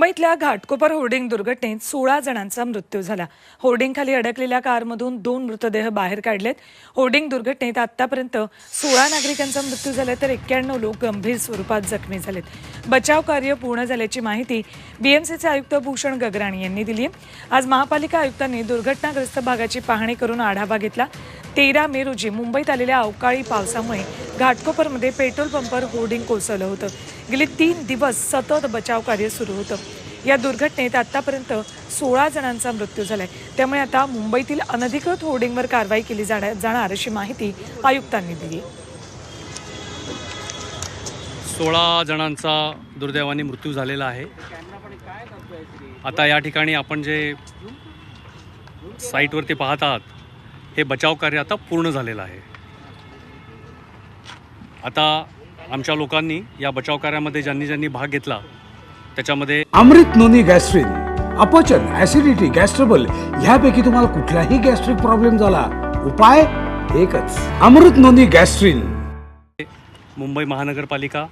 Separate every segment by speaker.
Speaker 1: मुंबईतल्या घाटकोपर होर्डिंग दुर्घटनेत सोळा जणांचा मृत्यू झाला. होर्डिंगखाली अडकलेल्या कारमधून दोन मृतदेह बाहेर काढलेत. होर्डिंग दुर्घटनेत आतापर्यंत सोळा नागरिकांचा मृत्यू झाला तर एक्क्याण्णव लोक गंभीर स्वरूपात जखमी झालेत. बचाव कार्य पूर्ण झाल्याची माहिती बीएमसीचे आयुक्त भूषण गगराणी यांनी दिली आहे. आज महापालिका आयुक्तांनी दुर्घटनाग्रस्त भागाची पाहणी करून आढावा घेतला. तेरा मे रोजी मुंबईत आलेल्या अवकाळी पावसामुळे घाटकोपरमध्ये पेट्रोल पंपवर होर्डिंग कोसळलं होतं. गेले तीन दिवस सतत बचाव कार्य सुरू होतं. या दुर्घटनेत आत्तापर्यंत सोळा जणांचा मृत्यू झालाय. त्यामुळे आता मुंबईतील अनधिकृत होर्डिंगवर कारवाई केली जाणार जाणार अशी माहिती आयुक्तांनी दिली.
Speaker 2: सोळा जणांचा दुर्दैवाने मृत्यू झालेला आहे. आता या ठिकाणी आपण जे साईटवरती पाहत आहात हे बचाव कार्य आता पूर्ण झालेलं आहे. आता आमच्या लोकांनी या बचाव कार्यामध्ये ज्यांनी ज्यांनी भाग घेतला त्याच्यामध्ये
Speaker 3: अमृत नोनी गॅस्ट्रिन अपचन ऍसिडिटी गॅस्ट्रबल ह्यापैकी तुम्हाला कुठलाही गॅस्ट्रिक प्रॉब्लेम झाला उपाय एकच. अमृत नोनी गॅस्ट्रिन.
Speaker 2: मुंबई महानगरपालिका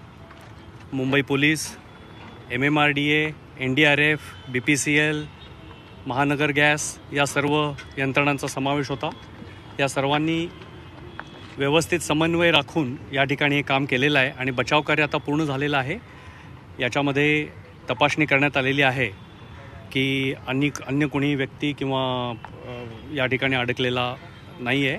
Speaker 2: Mumbai police M M R D A N D R F B P C L Mahanagar gas या सर्व यंत्रणांचा समावेश होता. या सर्वांनी व्यवस्थित समन्वय राखून या ठिकाणी हे काम केलेलं आहे आणि बचाव कार्य आता पूर्ण झालेलं आहे. याच्यामध्ये तपासणी करण्यात आलेली आहे की अन्य अन्य कोणी व्यक्ती किंवा या ठिकाणी अडकलेला नाही आहे